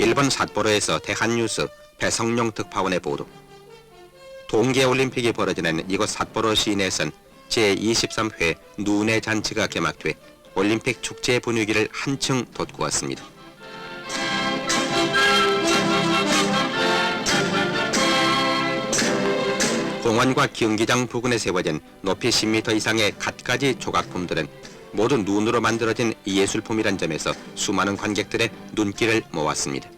일본 삿포로에서 대한뉴스 배성룡 특파원의 보도. 동계올림픽이 벌어지는 이곳 삿포로 시내에선 제23회 눈의 잔치가 개막돼 올림픽 축제 분위기를 한층 돋구었습니다. 공원과 경기장 부근에 세워진 높이 10m 이상의 갖가지 조각품들은 모두 눈으로 만들어진 예술품이란 점에서 수많은 관객들의 눈길을 모았습니다.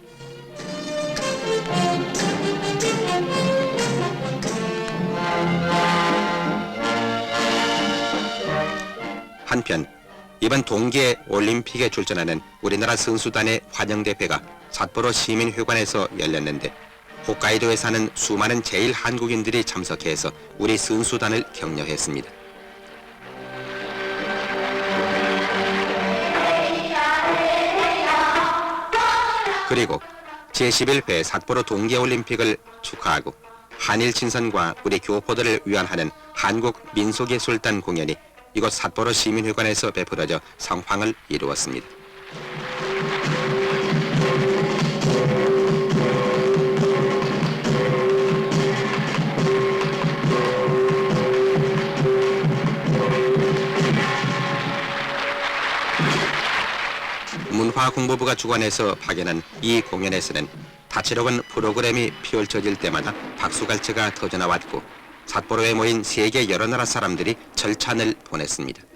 한편 이번 동계 올림픽에 출전하는 우리나라 선수단의 환영대회가 삿포로 시민회관에서 열렸는데 홋카이도에 사는 수많은 제일 한국인들이 참석해서 우리 선수단을 격려했습니다. 그리고 제11회 삿포로 동계올림픽을 축하하고 한일 친선과 우리 교포들을 위안하는 한국 민속예술단 공연이 이곳 삿포로 시민회관에서 베풀어져 성황을 이루었습니다. 문화공보부가 주관해서 파견한 이 공연에서는 다채로운 프로그램이 펼쳐질 때마다 박수갈채가 터져나왔고 삿포로에 모인 세계 여러 나라 사람들이 절찬을 보냈습니다.